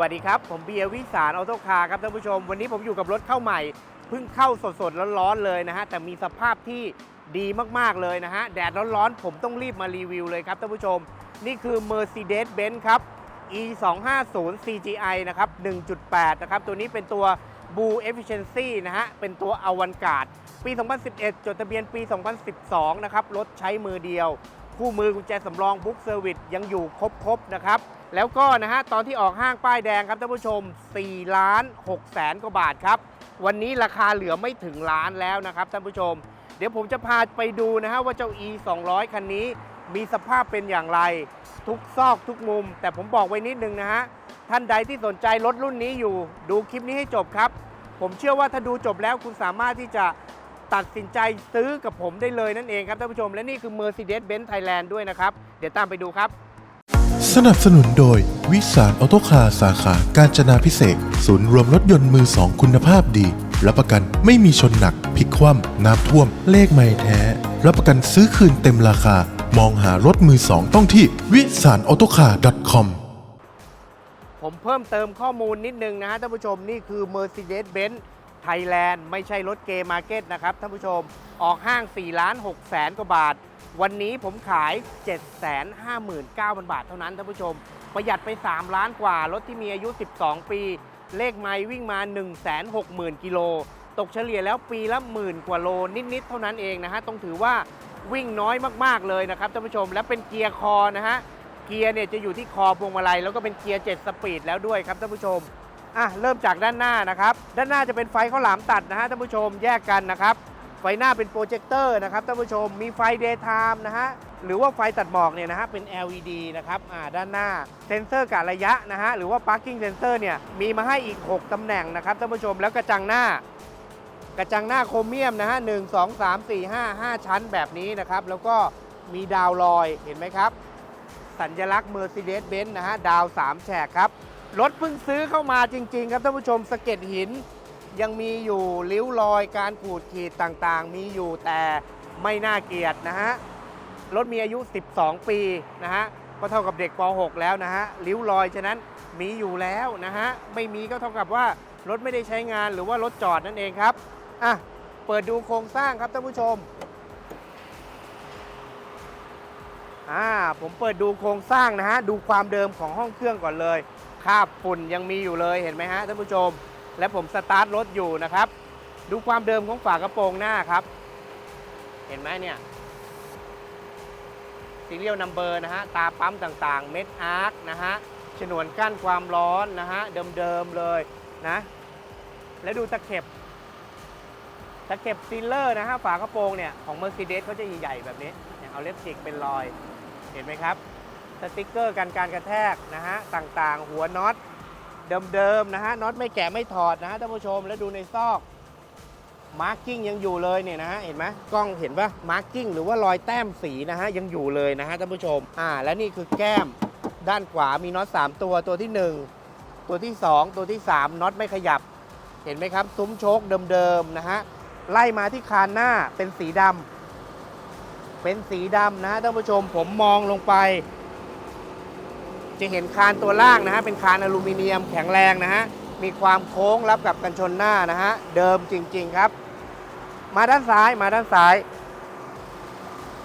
สวัสดีครับ ผมเบียร์วิสารออโต้คาร์ครับท่านผู้ชม วันนี้ผมอยู่กับรถเข้าใหม่เพิ่งเข้าสดๆร้อนๆเลยนะฮะ แต่มีสภาพที่ดีมากๆเลยนะฮะ แดดร้อนๆ ผมต้องรีบมารีวิวเลยครับท่านผู้ชม นี่คือ Mercedes-Benz ครับ E 2 5 0 CGI นะครับ 1.8 นะครับ ตัวนี้เป็นตัว Blue Efficiency นะฮะ เป็นตัวอวันการ์ดปี 2011 จดทะเบียนปี 2012 นะครับ รถใช้มือเดียว คู่มือกุญแจสำรองบุ๊กเซอร์วิสยังอยู่ครบๆนะครับ แล้วก็นะฮะตอนที่ออกห้างป้ายแดงครับท่านผู้ชม4ล้าน6แสนกว่าบาทครับ วันนี้ราคาเหลือไม่ถึงล้านแล้วนะครับท่านผู้ชม เดี๋ยวผมจะพาไปดูนะฮะว่าเจ้า E 200คันนี้มีสภาพเป็นอย่างไร ทุกซอกทุกมุม แต่ผมบอกไว้นิดนึงนะฮะท่านใดที่สนใจรถรุ่นนี้อยู่ ดูคลิปนี้ให้จบครับ ผมเชื่อว่าถ้าดูจบแล้วคุณสามารถที่จะ ตัดสินใจซื้อกับผมได้เลยนั่นเองครับท่านผู้ชม และนี่คือ Mercedes-Benz Thailand ด้วยนะครับ เดี๋ยวตามไปดูครับสนับสนุนโดย วิสารออโตคาร์สาขาการจนาพิเศษกศูนย์รวมรถยนต์มือสองคุณภาพดี รับประกันไม่มีชนหนักพลิกคว่ำน้ำท่วม เลขไม่แท้ รับประกันซื้อคืนเต็มราคา มองหารถมือสองต้องที่วิสารออโตคาร์ .com ผมเพิ่มเติมข้อมูลนิดนึงนะฮะท่านผู้ชมนี่คือ Mercedes-Benz Thailand ไม่ใช่รถเกมาร์เก็ตนะครับท่านผู้ชมออกห้าง4ล้าน6แสนกว่าบาท วันนี้ผมขาย 759,000 บาทเท่านั้นท่านผู้ชม ประหยัดไป 3 ล้านกว่า รถที่มีอายุ 12 ปี เลขไมล์วิ่งมา 160,000 กิโล ตกเฉลี่ยแล้วปีละหมื่นกว่าโลนิด ๆ เท่านั้นเองนะฮะ ต้องถือว่าวิ่งน้อยมาก ๆ เลยนะครับท่านผู้ชม และเป็นเกียร์คอนะฮะ เกียร์เนี่ยจะอยู่ที่คอพวงมาลัยแล้วก็เป็นเกียร์ 7 สปีดแล้วด้วยครับท่านผู้ชม อะเริ่มจากด้านหน้านะครับ ด้านหน้าจะเป็นไฟข้าวหลามตัดนะฮะท่านผู้ชมแยกกันนะครับ ไฟหน้าเป็นโปรเจคเตอร์นะครับท่านผู้ชมมีไฟ daytime นะฮะหรือว่าไฟตัดหมอกเนี่ยนะฮะเป็น LED นะครับอ่าด้านหน้าเซนเซอร์กะระยะนะฮะหรือว่า parking sensor เนี่ยมีมาให้อีก 6ตำแหน่งนะครับท่านผู้ชมแล้วกระจังหน้ากระจังหน้าโครเมียมนะฮะหนึ่งสองสามสี่ห้าห้าชั้นแบบนี้นะครับ แล้วก็มีดาวลอยเห็นไหมครับ สัญลักษณ์ Mercedes-Benz นะฮะดาว 3 แฉกครับ รถเพิ่งซื้อเข้ามาจริง ๆ ครับท่านผู้ชมสะเก็ดหิน ยังมีอยู่ริ้วรอยการขูดขีดต่างๆ มีอยู่แต่ไม่น่าเกลียดนะฮะรถมีอายุ 12 ปีนะฮะก็เท่ากับเด็กป .6 แล้วนะฮะริ้วรอยฉะนั้นมีอยู่แล้วนะฮะไม่มีก็เท่ากับว่ารถไม่ได้ใช้งานหรือว่ารถจอดนั่นเองครับอะเปิดดูโครงสร้างครับท่านผู้ชมอ่าผมเปิดดูโครงสร้างนะฮะดูความเดิมของห้องเครื่องก่อนเลย คราบฝุ่นยังมีอยู่เลยเห็นไหมฮะท่านผู้ชม และผมสตาร์ทรถอยู่นะครับ ดูความเดิมของฝากระโปรงหน้าครับ เห็นไหมเนี่ยซีเรียลนัมเบอร์นะฮะตาปั๊มต่างๆ เม็ดอาร์คนะฮะฉนวนกั้นความร้อนนะฮะเดิมๆเลยนะ แล้วดูตะเข็บตะเข็บซีลเลอร์นะฮะฝากระโปรงเนี่ยของ Mercedes เขาจะใหญ่ๆแบบนี้เนี่ยเอาเล็บจิกเป็นรอย เห็นไหมครับ สติกเกอร์กันการกระแทกนะฮะต่างๆ หัวน็อตเดิมๆนะฮะน็อตไม่แกะไม่ถอดนะฮะท่านผู้ชมแล้วดูในซอกมาร์กิ้งยังอยู่เลยเนี่ยนะฮะเห็นไหมกล้องเห็นปะมาร์กิ้งหรือว่ารอยแต้มสีนะฮะยังอยู่เลยนะฮะท่านผู้ชมอ่าและนี่คือแก้มด้านขวามีน็อต3 ตัวตัวที่ 1 ตัวที่ 2 ตัวที่ 3น็อตไม่ขยับ เห็นไหมครับ ซุ้มโชคเดิมๆนะฮะไล่มาที่คานหน้าเป็นสีดำเป็นสีดำนะฮะท่านผู้ชมผมมองลงไป จะเห็นคานตัวล่างนะฮะเป็นคานอลูมิเนียมแข็งแรงนะฮะมีความโค้งรับกับกันชนหน้านะฮะเดิมจริง ๆครับ มาด้านซ้ายมาด้านซ้าย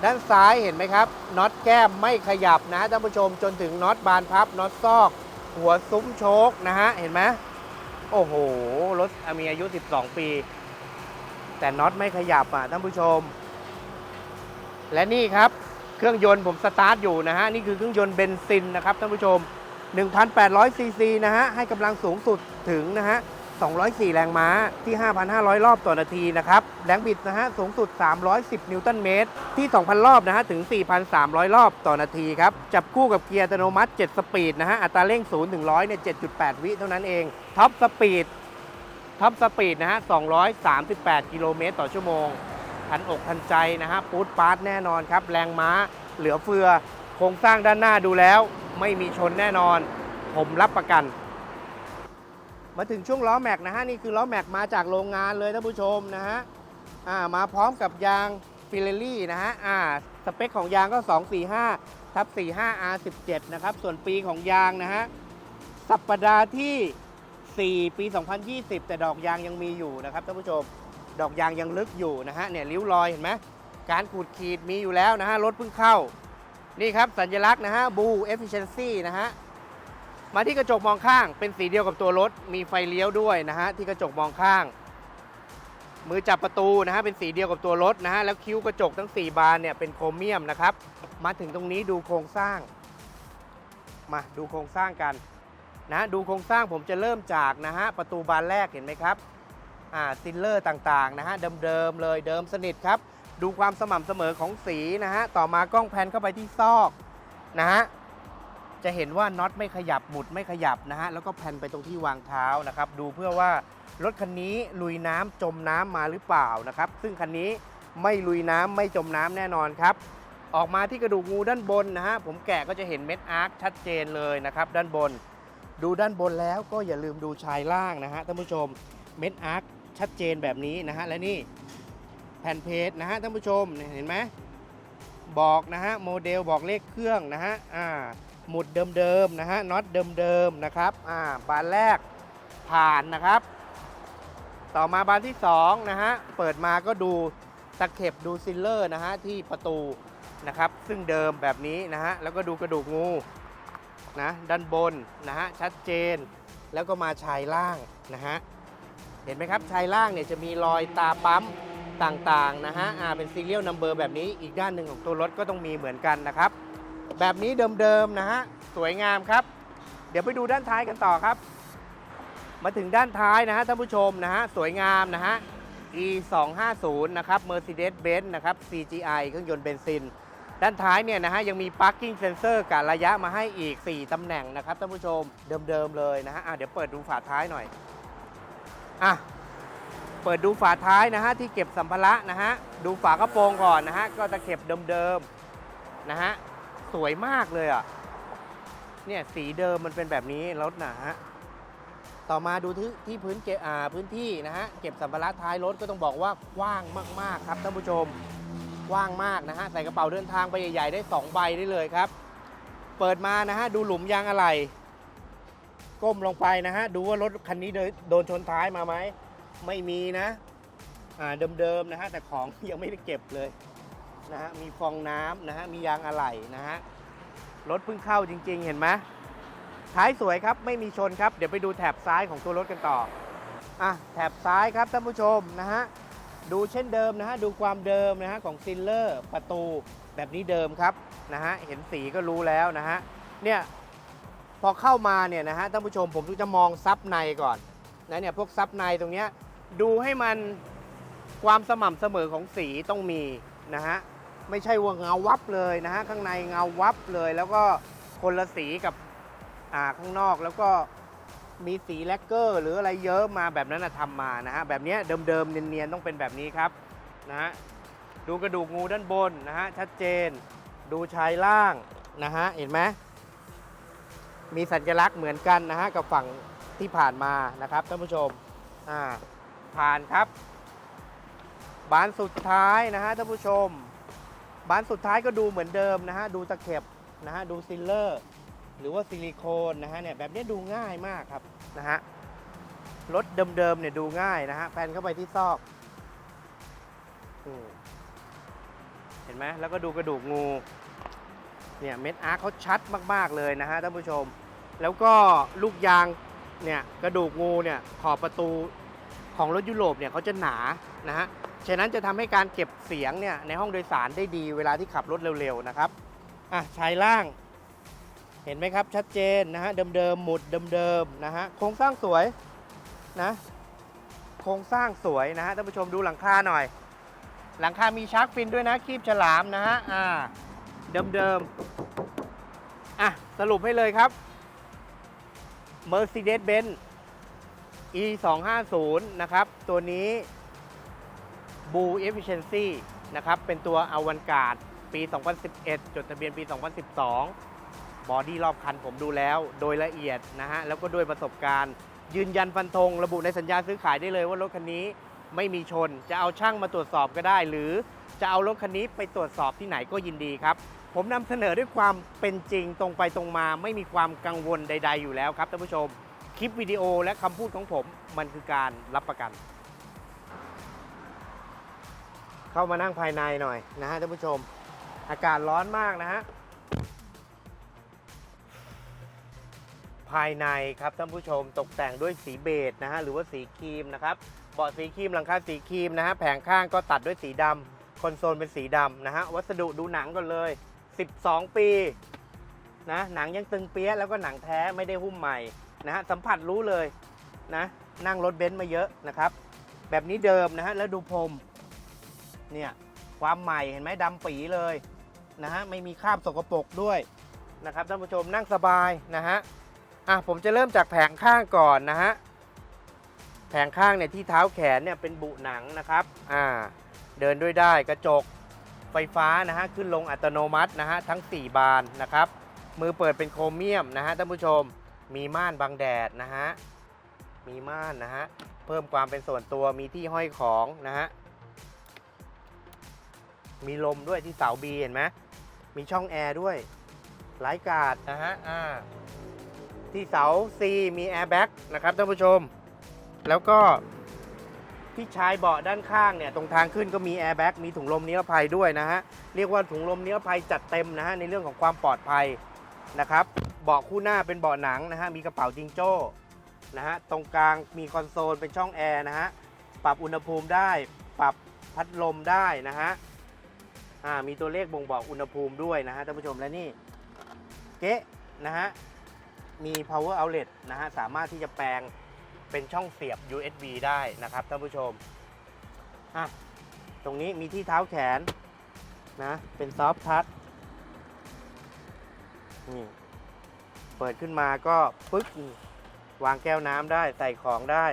ด้านซ้ายเห็นไหมครับน็อตแก้มไม่ขยับนะท่านผู้ชมจนถึงน็อตบานพับน็อตซอก หัวซุ้มโชคนะฮะเห็นไหมโอ้โหรถมีอายุ 12 ปี แต่น็อตไม่ขยับอะท่านผู้ชม และนี่ครับ ครื่องยนต์ผมสตาร์ทอยู่นะฮะ นี่คือเครื่องยนต์เบนซินนะครับท่านผู้ชม 1,800 ซีซีนะฮะ ให้กำลังสูงสุดถึงนะฮะ 204 แรงม้าที่ 5,500 รอบต่อนาทีนะครับ แรงบิดนะฮะ สูงสุด 310 นิวตันเมตร ที่ 2,000 รอบนะฮะ ถึง 4,300 รอบต่อนาทีครับ จับคู่กับเกียร์อัตโนมัติ 7 สปีดนะฮะ อัตราเร่ง 0 ถึง 100 เนี่ย 7.8 วิเท่านั้นเอง ท็อปสปีด ท็อปสปีดนะฮะ 238 กิโลเมตรต่อชั่วโมง ทันอกทันใจนะฮะปูดปาร์ตแน่นอนครับ แรงม้าเหลือเฟือ โครงสร้างด้านหน้าดูแล้ว ไม่มีชนแน่นอน ผมรับประกัน มาถึงช่วงล้อแม็กนะฮะ นี่คือล้อแม็กมาจากโรงงานเลยท่านผู้ชมนะฮะอ่ามาพร้อมกับยางฟิเลลี่นะฮะอ่าสเปคของยางก็ 245ทับ45 R17 นะครับ ส่วนปีของยางนะฮะ สัปดาห์ที่ 4 ปี 2020 แต่ดอกยางยังมีอยู่นะครับท่านผู้ชม ดอกยางยังลึกอยู่นะฮะเนี่ยริ้วรอยเห็นไหมการขูดขีดมีอยู่แล้วนะฮะรถเพิ่งเข้า นี่ครับสัญลักษณ์นะฮะบู efficiency นะฮะมาที่กระจกมองข้างเป็นสีเดียวกับตัวรถ มีไฟเลี้ยวด้วยนะฮะที่กระจกมองข้าง มือจับประตูนะฮะเป็นสีเดียวกับตัวรถนะฮะแล้วคิ้วกระจกทั้ง 4 บานเนี่ยเป็นโครเมียมนะครับมาถึงตรงนี้ดูโครงสร้าง มาดูโครงสร้างกันนะดูโครงสร้างผมจะเริ่มจากนะฮะประตูบานแรกเห็นไหมครับ ซิลเลอร์ต่างๆนะฮะเดิมๆเลยเดิมสนิทครับ ดูความสม่ำเสมอของสีนะฮะต่อมากล้องแพนเข้าไปที่ซอกนะฮะจะเห็นว่าน็อตไม่ขยับหมุดไม่ขยับนะฮะแล้วก็แพนไปตรงที่วางเท้านะครับ ดูเพื่อว่ารถคันนี้ลุยน้ำจมน้ำมาหรือเปล่านะครับ ซึ่งคันนี้ไม่ลุยน้ำไม่จมน้ำแน่นอนครับ ออกมาที่กระดูกงูด้านบนนะฮะผมแกะก็จะเห็นเม็ดอาร์คชัดเจนเลยนะครับ ด้านบน ดูด้านบนแล้วก็อย่าลืมดูชายล่างนะฮะท่านผู้ชมเม็ดอาร์ค ชัดเจนแบบนี้นะฮะและนี่แผ่นเพจนะฮะท่านผู้ชมเห็นไหมบอกนะฮะโมเดลบอกเลขเครื่องนะฮะอ่าหมุดเดิมๆนะฮะน็อตเดิมๆนะครับอ่าบานแรกผ่านนะครับ ต่อมาบานที่2นะฮะเปิดมาก็ดูตะเข็บดูซิลเลอร์นะฮะที่ประตูนะครับ ซึ่งเดิมแบบนี้นะฮะแล้วก็ดูกระดูกงูนะด้านบนนะฮะชัดเจนแล้วก็มาชายล่างนะฮะ เห็นไหมครับชายล่างเนี่ยจะมีรอยตาปั๊มต่างๆนะฮะอ่าเป็นซีเรียลนัมเบอร์แบบนี้อีกด้านหนึ่งของตัวรถก็ต้องมีเหมือนกันนะครับ แบบนี้เดิมๆนะฮะสวยงามครับ เดี๋ยวไปดูด้านท้ายกันต่อครับ มาถึงด้านท้ายนะฮะท่านผู้ชมนะฮะสวยงามนะฮะ e 2 5 0นะครับ Mercedes-Benz นะครับ CGI เครื่องยนต์เบนซิน ด้านท้ายเนี่ยนะฮะยังมี parking sensor กะระยะมาให้อีก 4ตำแหน่งนะครับท่านผู้ชมเดิมๆเลยนะฮะะเดี๋ยวเปิดดูฝาท้ายหน่อย อะเปิดดูฝาท้ายนะฮะที่เก็บสัมภาระนะฮะดูฝากระโปรงก่อนนะฮะก็ตะเข็บเดิมๆนะฮะสวยมากเลยอะเนี่ยสีเดิมมันเป็นแบบนี้รถนะฮะต่อมาดูที่ที่พื้นเก็บอ่าพื้นที่นะฮะเก็บสัมภาระท้ายรถก็ต้องบอกว่ากว้างมากๆครับท่านผู้ชมกว้างมากนะฮะใส่กระเป๋าเดินทางไปใหญ่ๆได้ 2 ใบได้เลยครับ เปิดมานะฮะดูหลุมยางอะไหล่ ก้มลงไปนะฮะ ดูว่ารถคันนี้โดนชนท้ายมาไหม ไม่มีนะ อ่าเดิมๆนะฮะ แต่ของยังไม่ได้เก็บเลยนะฮะ มีฟองน้ำนะฮะ มียางอะไหล่นะฮะ รถเพิ่งเข้าจริง ๆ เห็นไหมท้ายสวยครับ ไม่มีชนครับ เดี๋ยวไปดูแถบซ้ายของตัวรถกันต่อ อะ แถบซ้ายครับท่านผู้ชมนะฮะ ดูเช่นเดิมนะฮะ ดูความเดิมนะฮะของซิลเลอร์ประตูแบบนี้เดิมครับนะฮะ เห็นสีก็รู้แล้วนะฮะ เนี่ย พอเข้ามาเนี่ยนะฮะท่านผู้ชมผมจะมองซับในก่อนนะเนี่ยพวกซับในตรงเนี้ยดูให้มันความสม่ำเสมอของสีต้องมีนะฮะไม่ใช่ว่าเงาวับเลยนะฮะข้างในเงาวับเลยแล้วก็คนละสีกับอ่าข้างนอกแล้วก็มีสีแลกเกอร์ หรืออะไรเยอะมาแบบนั้นนะทำมานะฮะแบบเนี้ยเดิมๆเนียนๆต้องเป็นแบบนี้ครับนะฮะดูกระดูกงูด้านบนนะฮะชัดเจน ดูชายล่างนะฮะเห็นไหม มีสัญลักษณ์เหมือนกันนะฮะกับฝั่งที่ผ่านมานะครับท่านผู้ชมอ่าผ่านครับ บานสุดท้ายนะฮะท่านผู้ชม บานสุดท้ายก็ดูเหมือนเดิมนะฮะดูตะเข็บนะฮะดูซิลเลอร์ หรือว่าซิลิโคนนะฮะเนี่ยแบบนี้ดูง่ายมากครับนะฮะรถเดิมๆเนี่ยดูง่ายนะฮะแพนเข้าไปที่ซอกเห็นไหมแล้วก็ดูกระดูกงู เนี่ยเม็ดอาร์เขาชัดมาก ๆ เลยนะฮะท่านผู้ชม แล้วก็ลูกยางเนี่ยกระดูกงูเนี่ยขอบประตูของรถยุโรปเนี่ยเขาจะหนานะฮะฉะนั้นจะทำให้การเก็บเสียงเนี่ยในห้องโดยสารได้ดีเวลาที่ขับรถเร็วๆนะครับอะชายล่างเห็นไหมครับชัดเจนนะฮะเดิมๆหมุดเดิมๆนะฮะโครงสร้างสวยนะโครงสร้างสวยนะฮะท่านผู้ชมดูหลังคาหน่อย หลังคามีชาร์กฟินด้วยนะคีบฉลามนะฮะอ่าเดิมๆอะสรุปให้เลยครับ Mercedes-Benz E 2 5 0นะครับ ตัวนี้ Blue Efficiency นะครับ เป็นตัวอวันการ์ดปี 2011 จดทะเบียนปี 2012 บอดี้รอบคันผมดูแล้วโดยละเอียดนะฮะ แล้วก็ด้วยประสบการณ์ ยืนยันฟันธง ระบุในสัญญาซื้อขายได้เลยว่ารถคันนี้ไม่มีชน จะเอาช่างมาตรวจสอบก็ได้ หรือจะเอารถคันนี้ไปตรวจสอบที่ไหนก็ยินดีครับ ผมนำเสนอด้วยความเป็นจริงตรงไปตรงมา ไม่มีความกังวลใด ๆ อยู่แล้วครับท่านผู้ชม คลิปวิดีโอและคำพูดของผมมันคือการรับประกัน เข้ามานั่งภายในหน่อยนะฮะท่านผู้ชม อากาศร้อนมากนะฮะภายในครับท่านผู้ชมตกแต่งด้วยสีเบจนะฮะหรือว่าสีครีมนะครับเบาะสีครีมหลังคาสีครีมนะฮะแผงข้างก็ตัดด้วยสีดำคอนโซลเป็นสีดำนะฮะวัสดุดูหนังก่อนเลย 12 ปีนะหนังยังตึงเปี้ยแล้วก็หนังแท้ไม่ได้หุ้มใหม่นะฮะสัมผัสรู้เลยนะนั่งรถเบนซ์มาเยอะนะครับ แบบนี้เดิมนะฮะแล้วดูพรมเนี่ยความใหม่เห็นไหมดำปีเลยนะฮะไม่มีคราบสกปรกด้วยนะครับท่านผู้ชมนั่งสบายนะฮะอะผมจะเริ่มจากแผงข้างก่อนนะฮะแผงข้างเนี่ยที่เท้าแขนเนี่ยเป็นบุหนังนะครับอ่าเดินด้วยได้กระจก ไฟฟ้านะฮะขึ้นลงอัตโนมัตินะฮะทั้ง 4 บานนะครับ มือเปิดเป็นโครเมียมนะฮะท่านผู้ชมมีม่านบังแดดนะฮะมีม่านนะฮะเพิ่มความเป็นส่วนตัวมีที่ห้อยของนะฮะมีลมด้วยที่เสาบีเห็นไหมมีช่องแอร์ด้วยไร้กาดนะฮะอ่าที่เสา C มีแอร์แบ็กนะครับท่านผู้ชม แล้วก็ ที่ชายเบาะด้านข้างเนี่ยตรงทางขึ้นก็มีแอร์แบ็กมีถุงลมนิรภัยด้วยนะฮะเรียกว่าถุงลมนิรภัยจัดเต็มนะฮะในเรื่องของความปลอดภัยนะครับเบาะคู่หน้าเป็นเบาะหนังนะฮะมีกระเป๋าจิงโจ้นะฮะตรงกลางมีคอนโซลเป็นช่องแอร์นะฮะปรับอุณหภูมิได้ ปรับพัดลมได้นะฮะอ่ามีตัวเลขบ่งบอกอุณหภูมิด้วยนะฮะท่านผู้ชมและนี่เก๊ะนะฮะมี power outlet นะฮะสามารถที่จะแปลง เป็นช่องเสียบ USB ได้นะครับท่านผู้ชมอะตรงนี้มีที่เท้าแขนนะเป็นซอฟทัชนี่เปิดขึ้นมาก็ปึ๊กวางแก้วน้ำได้ใส่ของได้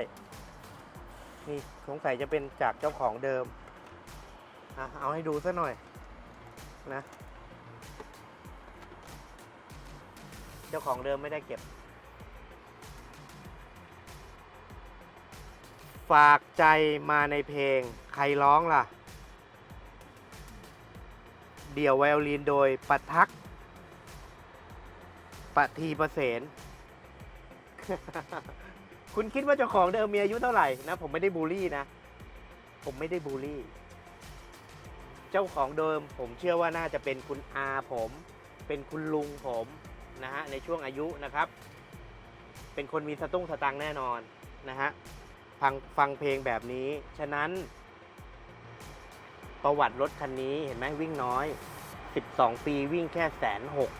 นี่สงสัยจะเป็นจากเจ้าของเดิมอะเอาให้ดูซะหน่อยนะ เจ้าของเดิมไม่ได้เก็บ ฝากใจมาในเพลง ใครร้องล่ะ เดี่ยวไวโอลินโดยปัทักษ์ปทีประเสนคุณคิดว่าเจ้าของเดิมมีอายุเท่าไหร่นะ ผมไม่ได้บูลลี่นะ ผมไม่ได้บูลลี่ เจ้าของเดิม ผมเชื่อว่าน่าจะเป็นคุณอาผม เป็นคุณลุงผมนะฮะในช่วงอายุนะครับ เป็นคนมีสตุ้งสตังแน่นอนนะฮะ ฟังฟังเพลงแบบนี้ ฉะนั้นประวัติรถคันนี้เห็นไหมวิ่งน้อย 12 ปีวิ่งแค่แสนหก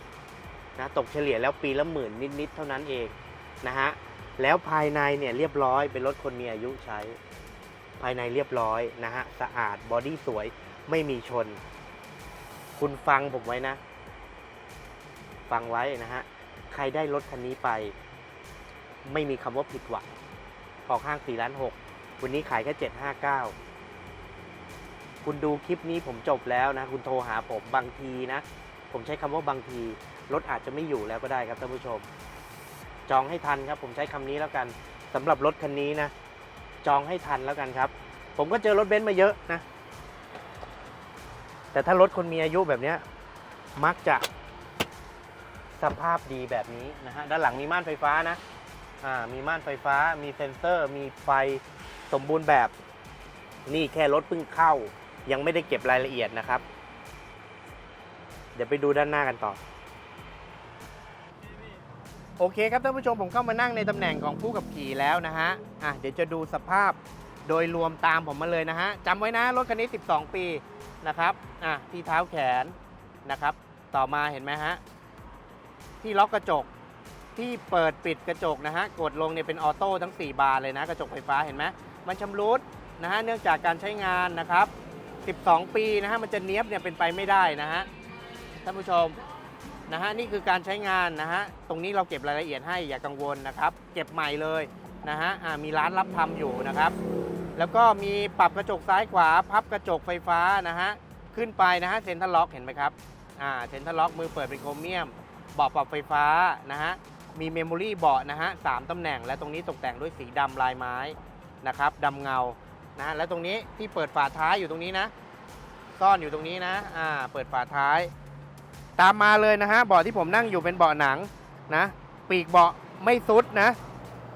นะตกเฉลี่ยแล้วปีละหมื่นนิด ๆ เท่านั้นเองนะฮะแล้วภายในเนี่ยเรียบร้อยเป็นรถคนมีอายุใช้ ภายในเรียบร้อยนะฮะสะอาดบอดี้สวยไม่มีชน คุณฟังผมไว้นะ ฟังไว้นะฮะใครได้รถคันนี้ไป ไม่มีคำว่าผิดหวัง ออกห้าง4ล้าน6วันนี้ขายแค่759 คุณดูคลิปนี้ผมจบแล้วนะ คุณโทรหาผมบางทีนะ ผมใช้คำว่าบางที รถอาจจะไม่อยู่แล้วก็ได้ครับท่านผู้ชม จองให้ทันครับ ผมใช้คำนี้แล้วกันสำหรับรถคันนี้นะ จองให้ทันแล้วกันครับ ผมก็เจอรถเบนซ์มาเยอะนะ แต่ถ้ารถคนมีอายุแบบนี้มักจะสภาพดีแบบนี้นะฮะ ด้านหลังมีม่านไฟฟ้านะ อ่ามีม่านไฟฟ้า มีเซ็นเซอร์ มีไฟสมบูรณ์แบบ นี่แค่รถเพิ่งเข้า ยังไม่ได้เก็บรายละเอียดนะครับ เดี๋ยวไปดูด้านหน้ากันต่อ โอเคครับท่านผู้ชมผมเข้ามานั่งในตำแหน่งของผู้ขับขี่แล้วนะฮะ อะเดี๋ยวจะดูสภาพโดยรวมตามผมมาเลยนะฮะจำไว้นะรถคันนี้ 12 ปีนะครับ อะที่เท้าแขนนะครับ ต่อมาเห็นไหมฮะ ที่ล็อกกระจก ที่เปิดปิดกระจกนะฮะ กดลงเนี่ยเป็นออโต้ทั้ง 4 บานเลยนะ กระจกไฟฟ้าเห็นไหมมันชำรุดนะฮะ เนื่องจากการใช้งานนะครับ 12 ปีนะฮะ มันจะเนี้ยบเนี่ยเป็นไปไม่ได้นะฮะ ท่านผู้ชมนะฮะ นี่คือการใช้งานนะฮะ ตรงนี้เราเก็บรายละเอียดให้อย่ากังวลนะครับ เก็บใหม่เลยนะฮะมีร้านรับทำอยู่นะครับ แล้วก็มีปรับกระจกซ้ายขวา พับกระจกไฟฟ้านะฮะ ขึ้นไปนะฮะเซ็นทรัลล็อกเห็นไหมครับ อ่า เซ็นทรัลล็อกมือเปิดเป็นโครเมียมเบาะปรับไฟฟ้านะฮะ มีเมมโมรี่เบาะนะฮะสามตำแหน่ง และตรงนี้ตกแต่งด้วยสีดำลายไม้นะครับดำเงานะฮะและตรงนี้ที่เปิดฝาท้ายอยู่ตรงนี้นะ ซ่อนอยู่ตรงนี้นะอ่าเปิดฝาท้าย ตามมาเลยนะฮะเบาะที่ผมนั่งอยู่เป็นเบาะหนังนะปีกเบาะไม่ซุดนะ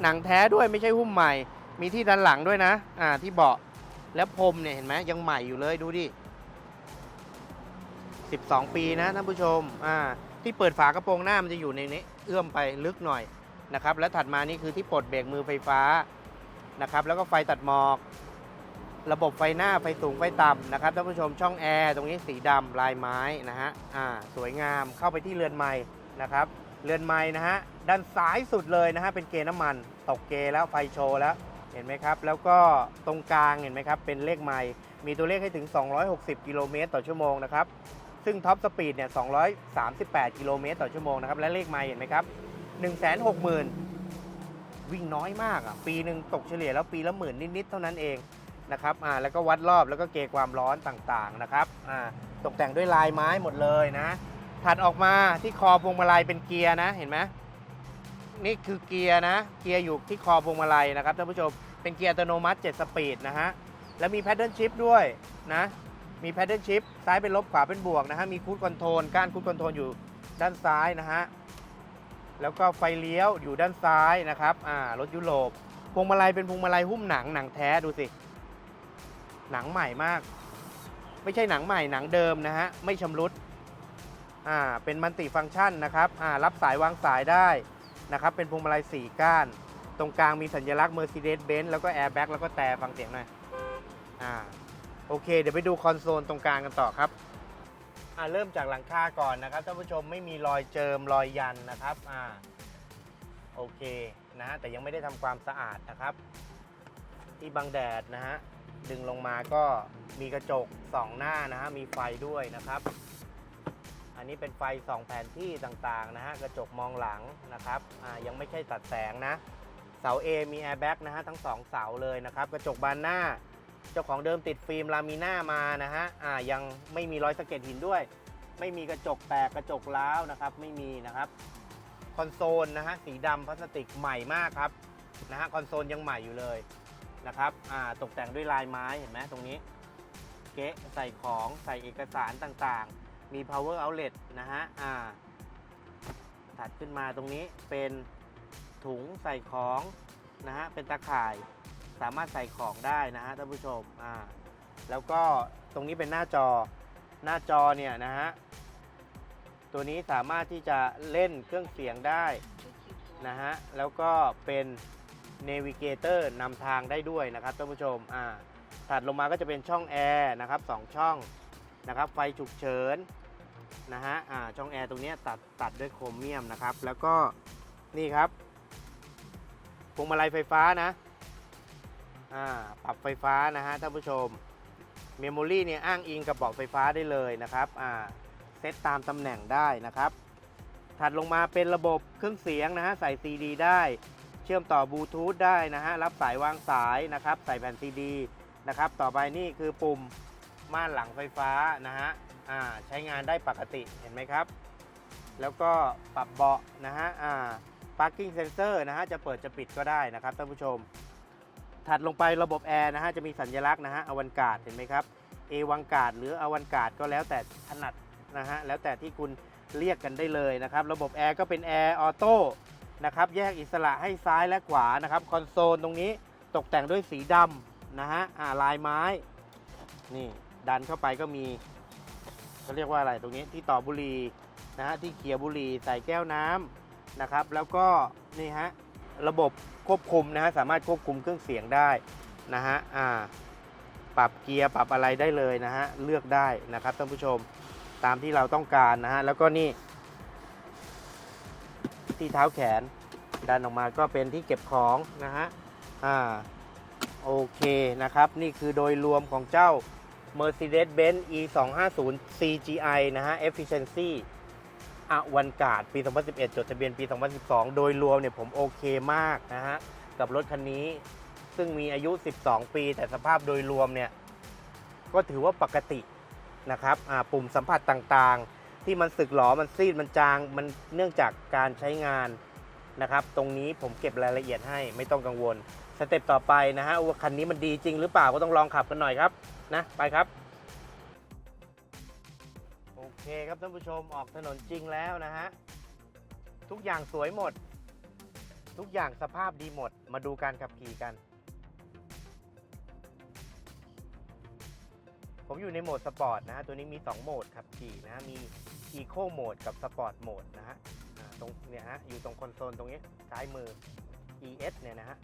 หนังแท้ด้วยไม่ใช่หุ้มใหม่ มีที่ด้านหลังด้วยนะอ่าที่เบาะแล้วพรมเนี่ยเห็นไหมยังใหม่อยู่เลยดูดิ12 ปีนะท่านผู้ชมอ่า ที่เปิดฝากระโปรงหน้ามันจะอยู่ในนี้เอื้อมไปลึกหน่อยนะครับ แล้วถัดมานี่คือที่ปลดเบรกมือไฟฟ้านะครับ แล้วก็ไฟตัดหมอก ระบบไฟหน้าไฟสูงไฟต่ำนะครับท่านผู้ชมช่องแอร์ตรงนี้สีดำลายไม้นะฮะอ่าสวยงามเข้าไปที่เรือนไม้นะครับเรือนไม้นะฮะด้านซ้ายสุดเลยนะฮะเป็นเกน้ำมันตกเกแล้วไฟโชว์แล้วเห็นไหมครับ แล้วก็ตรงกลางเห็นไหมครับ เป็นเลขไมล์มีตัวเลขให้ถึง 260 กิโลเมตรต่อชั่วโมงนะครับ ซึ่งท็อปสปีดเนี่ย 238 กิโลเมตรต่อชั่วโมงนะครับ และเลขไมล์เห็นไหมครับ 160,000 วิ่งน้อยมากอะ ปีหนึ่งตกเฉลี่ยแล้วปีละหมื่นนิด ๆ เท่านั้นเองนะครับ อ่า แล้วก็วัดรอบแล้วก็เกความร้อนต่าง ๆ นะครับ อ่า ตกแต่งด้วยลายไม้หมดเลยนะ ถัดออกมาที่คอพวงมาลัยเป็นเกียร์นะ เห็นไหมนี่คือเกียร์นะ เกียร์อยู่ที่คอพวงมาลัยนะครับท่านผู้ชม เป็นเกียร์อัตโนมัติ 7 สปีดนะฮะ แล้วมีแพดเดิลชิพด้วยนะ มีแพดเดิลชิพซ้ายเป็นลบขวาเป็นบวกนะฮะ มีคูดคอนโทรลก้านคูดคอนโทรลอยู่ด้านซ้ายนะฮะ แล้วก็ไฟเลี้ยวอยู่ด้านซ้ายนะครับ อ่ารถยุโรป พวงมาลัยเป็นพวงมาลัยหุ้มหนังหนังแท้ดูสิ หนังใหม่มาก ไม่ใช่หนังใหม่หนังเดิมนะฮะ ไม่ชำรุด อ่า เป็นมัลติฟังก์ชันนะครับ อ่า รับสายวางสายได้นะครับ เป็นพวงมาลัย4ก้าน ตรงกลางมีสัญลักษณ์ Mercedes-Benz แล้วก็ Airbag แล้วก็แต่ฟังเสียงหน่อย อ่า โอเค เดี๋ยวไปดูคอนโซลตรงกลางกันต่อครับอ่าเริ่มจากหลังคาก่อนนะครับท่านผู้ชมไม่มีรอยเจิมรอยยันนะครับอ่าโอเคนะฮะแต่ยังไม่ได้ทำความสะอาดนะครับ ที่บังแดดนะฮะดึงลงมาก็มีกระจกสองหน้านะฮะมีไฟด้วยนะครับ อันนี้เป็นไฟส่องแผนที่ต่างๆนะฮะกระจกมองหลังนะครับอ่ายังไม่ใช่ตัดแสงนะเสา A มีแอร์แบ็กนะฮะทั้งสองเสาเลยนะครับ กระจกบานหน้า เจ้าของเดิมติดฟิล์มลามิน่ามานะฮะอ่ายังไม่มีรอยสะเก็ดหินด้วย ไม่มีกระจกแตกกระจกร้าวนะครับ ไม่มีนะครับ คอนโซลนะฮะสีดำพลาสติกใหม่มากครับนะฮะคอนโซลยังใหม่อยู่เลยนะครับอ่าตกแต่งด้วยลายไม้เห็นไหมตรงนี้ เก๊ะใส่ของใส่เอกสารต่างๆ มี power outlet นะฮะอ่าถัดขึ้นมาตรงนี้เป็นถุงใส่ของนะฮะเป็นตะข่าย สามารถใส่ของได้นะฮะท่านผู้ชมอ่าแล้วก็ตรงนี้เป็นหน้าจอหน้าจอเนี่ยนะฮะตัวนี้สามารถที่จะเล่นเครื่องเสียงได้นะฮะแล้วก็เป็น Navigator นำทางได้ด้วยนะครับท่านผู้ชมอ่าถัดลงมาก็จะเป็นช่องแอร์นะครับสองช่องนะครับไฟฉุกเฉินนะฮะอ่าช่องแอร์ตรงนี้ตัดตัดด้วยโครเมียมนะครับ แล้วก็นี่ครับพวงมาลัยไฟฟ้านะ อ่าปรับไฟฟ้านะฮะท่านผู้ชมเมมโมรี่เนี่ยอ้างอิงกับเบาะไฟฟ้าได้เลยนะครับอ่าเซตตามตำแหน่งได้นะครับ ถัดลงมาเป็นระบบเครื่องเสียงนะฮะใส่ CD ได้เชื่อมต่อบลูทูธได้นะฮะรับสายวางสายนะครับใส่แผ่น CD นะครับต่อไปนี่คือปุ่มม่านหลังไฟฟ้านะฮะอ่าใช้งานได้ปกติเห็นไหมครับ แล้วก็ปรับเบาะนะฮะอ่า parking sensor นะฮะจะเปิดจะปิดก็ได้นะครับท่านผู้ชม ถัดลงไประบบแอร์นะฮะจะมีสัญลักษณ์นะฮะอวันกาดเห็นไหมครับเอวังกาดหรืออวันกาดก็แล้วแต่ถนัดนะฮะแล้วแต่ที่คุณเรียกกันได้เลยนะครับ ระบบแอร์ก็เป็นแอร์ออโต้นะครับแยกอิสระให้ซ้ายและขวานะครับคอนโซลตรงนี้ตกแต่งด้วยสีดำนะฮะอ่าลายไม้นี่ดันเข้าไปก็มีเขาเรียกว่าอะไรตรงนี้ที่ต่อบุหรี่นะฮะที่เขียบุหรี่ใส่แก้วน้ำนะครับ แล้วก็นี่ฮะ ระบบควบคุมนะฮะสามารถควบคุมเครื่องเสียงได้นะฮะอ่าปรับเกียร์ปรับอะไรได้เลยนะฮะเลือกได้นะครับท่านผู้ชมตามที่เราต้องการนะฮะแล้วก็นี่ ที่เท้าแขนดันออกมาก็เป็นที่เก็บของนะฮะอ่าโอเคนะครับ นี่คือโดยรวมของเจ้า Mercedes-Benz E 2 5 0 CGI นะฮะ Efficiency อวันกาดปี 2011 จดทะเบียนปี 2012 โดยรวมเนี่ยผมโอเคมากนะฮะ กับรถคันนี้ซึ่งมีอายุ 12 ปี แต่สภาพโดยรวมเนี่ย ก็ถือว่าปกตินะครับอ่าปุ่มสัมผัสต่างๆ ที่มันสึกหรอมันซีดมันจางมันเนื่องจากการใช้งานนะครับ ตรงนี้ผมเก็บรายละเอียดให้ไม่ต้องกังวล สเต็ปต่อไปนะฮะว่าคันนี้มันดีจริงหรือเปล่าก็ต้องลองขับกันหน่อยครับนะไปครับ เคครับท่านผู้ชมออกถนนจริงแล้วนะฮะ ทุกอย่างสวยหมด ทุกอย่างสภาพดีหมด มาดูการขับขี่กัน ผมอยู่ในโหมดสปอร์ตนะฮะ ตัวนี้มี 2 โหมดขับขี่นะฮะ มี Eco โหมดกับ Sport โหมดนะฮะตรงเนี่ยฮะ อยู่ตรงคอนโซลตรงนี้ซ้ายมือ ES เนี่ยนะฮะ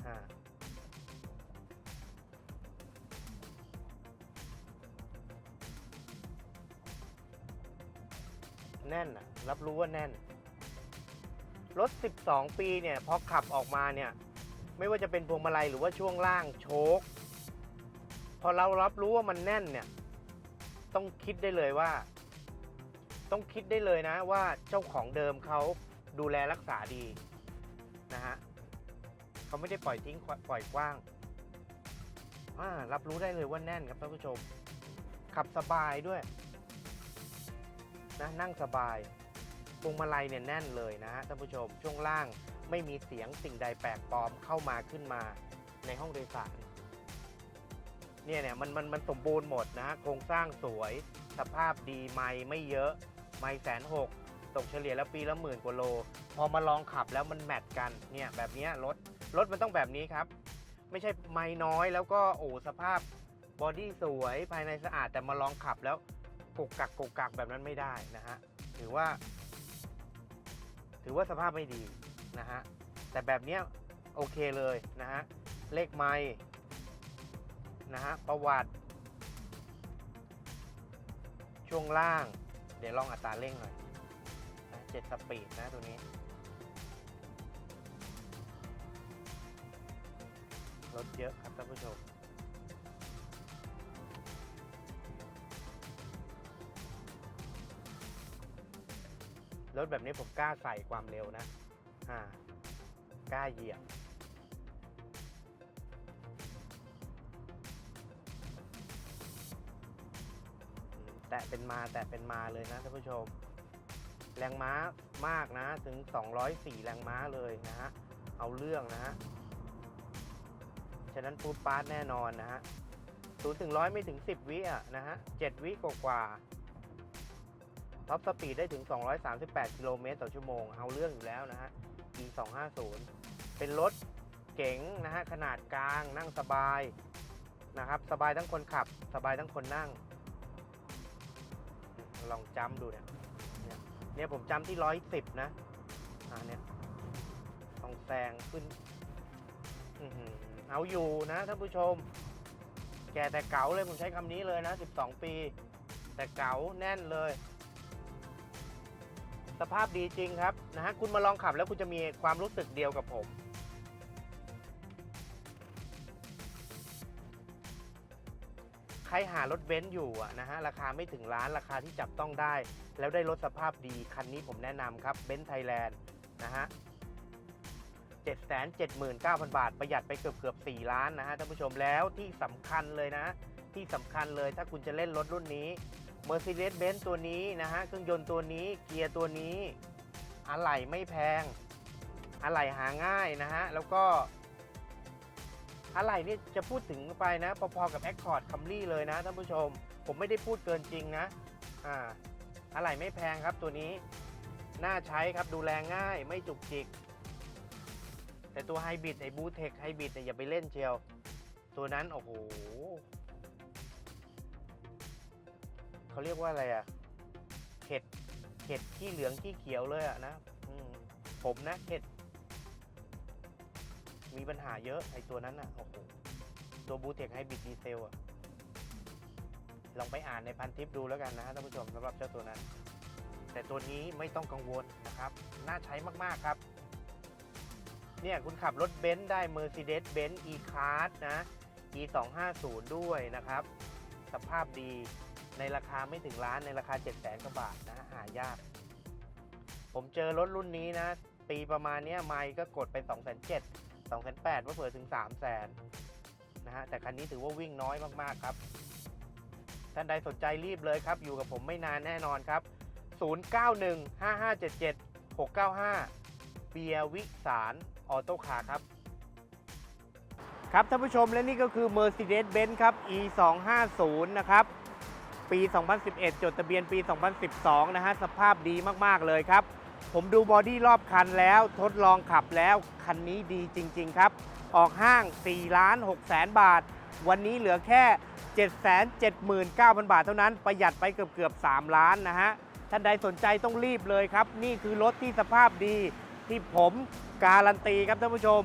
แน่นอะรับรู้ว่าแน่น รถ 12 ปีเนี่ยพอขับออกมาเนี่ย ไม่ว่าจะเป็นพวงมาลัยหรือว่าช่วงล่างโชคพอเรารับรู้ว่ามันแน่นเนี่ย ต้องคิดได้เลยว่า ต้องคิดได้เลยนะว่าเจ้าของเดิมเขาดูแลรักษาดีนะฮะเขาไม่ได้ปล่อยทิ้งปล่อยกว้างอ่ารับรู้ได้เลยว่าแน่นครับท่านผู้ชม ขับสบายด้วย นะนั่งสบายพวงมาลัยเนี่ยแน่นเลยนะฮะท่านผู้ชมช่วงล่างไม่มีเสียงสิ่งใดแปลกปลอมเข้ามาขึ้นมาในห้องโดยสารเนี่ยเนี่ยมันมันมันสมบูรณ์หมดนะฮะโครงสร้างสวย สภาพดีไม่ไม่เยอะ ไม่แสนหกตกเฉลี่ยแล้วปีละหมื่นกว่าโล พอมาลองขับแล้วมันแมทกันเนี่ยแบบนี้รถรถมันต้องแบบนี้ครับ ไม่ใช่ไม่น้อยแล้วก็โอ้สภาพบอดี้สวยภายในสะอาดแต่มาลองขับแล้ว กุกกักกุกกักแบบนั้นไม่ได้นะฮะถือว่า ถือว่าสภาพไม่ดีนะฮะแต่แบบเนี้ยโอเคเลยนะฮะเลขไม้นะฮะประวัติ ช่วงล่าง เดี๋ยวลองอัตราเร่งหน่อยนะเจ็ดสปีดนะตัวนี้รถเยอะครับท่านผู้ชม รถแบบนี้ผมกล้าใส่ความเร็วนะอ่ากล้าเหยียบแตะเป็นมาแตะเป็นมาเลยนะท่านผู้ชม แรงม้ามากนะถึง 204 แรงม้าเลยนะฮะ เอาเรื่องนะฮะ ฉะนั้นฟูดปาร์ตแน่นอนนะฮะศูนย์ถึงร้อยไม่ถึง 10 วิอะนะฮะ 7 วิกว่า ท็อปสปีดได้ถึง 238 กิโลเมตรต่อชั่วโมง เอาเรื่องอยู่แล้วนะฮะ E 2 5 0 เป็นรถเก๋งนะฮะ ขนาดกลางนั่งสบายนะครับ สบายทั้งคนขับ สบายทั้งคนนั่ง ลองจำดูเนี่ย เนี่ยผมจำที่ 110 นะ อ่าเนี่ยต้องแซงขึ้นอือหือเอาอยู่นะท่านผู้ชม แกแต่เก๋าเลยผมใช้คำนี้เลยนะ 12 ปี แต่เก๋าแน่นเลย สภาพดีจริงครับนะฮะคุณมาลองขับแล้วคุณจะมีความรู้สึกเดียวกับผมใครหารถเบนซ์อยู่อะนะฮะราคาไม่ถึงล้านราคาที่จับต้องได้ แล้วได้รถสภาพดีคันนี้ผมแนะนำครับเบนซ์ไทยแลนด์นะฮะ779,000บาท ประหยัดไปเกือบเกือบ4ล้านนะฮะท่านผู้ชมแล้วที่สำคัญเลยนะ ที่สำคัญเลยถ้าคุณจะเล่นรถรุ่นนี้ Mercedes-Benz ตัวนี้นะฮะ เครื่องยนต์ตัวนี้ เกียร์ตัวนี้ อะไหล่ไม่แพง อะไหล่หาง่ายนะฮะ แล้วก็ อะไหล่นี่จะพูดถึงไปนะพอๆกับ Accord Camry เลยนะท่านผู้ชม ผมไม่ได้พูดเกินจริงนะ อ่า อะไหล่ไม่แพงครับตัวนี้ น่าใช้ครับดูแลง่ายไม่จุกจิก แต่ตัวไฮบริดไอ้บูเทคไฮบริดเนี่ยอย่าไปเล่นเชียว ตัวนั้นโอ้โห เขาเรียกว่าอะไรอะเห็ดเห็ดขี้เหลืองขี้เขียวเลยอะนะผมนะเห็ด มีปัญหาเยอะไอตัวนั้นอะโอ้โหตัวบูเทคไฮบริดดีเซลอะลองไปอ่านในพันทิปดูแล้วกันนะฮะท่านผู้ชมสำหรับเจ้าตัวนั้น แต่ตัวนี้ไม่ต้องกังวลนะครับ น่าใช้มากๆครับ เนี่ยคุณขับรถเบนซ์ได้ Mercedes-Benz E-Class นะ E 2 5 0 ด้วยนะครับ สภาพดี ในราคาไม่ถึงล้านในราคา 7 0 0 0 0กว่าบาทนะหายาก ผมเจอรถรุ่นนี้นะ ปีประมาณนี้ไม่ก็กดไป 2 7 0 0 0 2 8 0 0ว่าเผื่อถึง 3 0 0 0 0นะฮะแต่คันนี้ถือว่าวิ่งน้อยมากๆครับ ท่านใดสนใจรีบเลยครับ อยู่กับผมไม่นานแน่นอนครับ 0915577695 เบียร์วิสารออโต้คาร์ครับครับท่านผู้ชมและนี่ก็คือ Mercedes-Benz ครับ E 2 5 0 นะครับ ปี 2011 จดทะเบียนปี 2012 นะฮะ สภาพดีมาก ๆ เลยครับ ผมดูบอดี้รอบคันแล้วทดลองขับแล้ว คันนี้ดีจริง ๆ ครับ ออกห้าง 4 ล้าน6แสนบาท วันนี้เหลือแค่ 779,000 บาทเท่านั้น ประหยัดไปเกือบเกือบๆ3ล้านนะฮะ ท่านใดสนใจต้องรีบเลยครับ นี่คือรถที่สภาพดีที่ผมการันตีครับท่านผู้ชม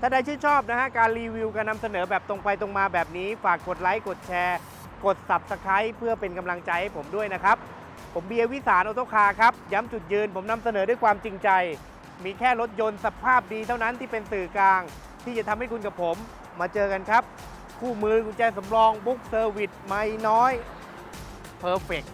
ถ้าใดชื่นชอบนะฮะการรีวิวการนำเสนอแบบตรงไปตรงมาแบบนี้ ฝากกดไลค์กดแชร์ กด Subscribe เพื่อเป็นกำลังใจให้ผมด้วยนะครับ ผมเบียร์วิสารออโตคาร์ครับ ย้ำจุดยืนผมนำเสนอด้วยความจริงใจ มีแค่รถยนต์สภาพดีเท่านั้นที่เป็นสื่อกลาง ที่จะทำให้คุณกับผมมาเจอกันครับ คู่มือกุญแจสำรองบุ๊กเซอร์วิสไม่น้อยเพอร์เฟก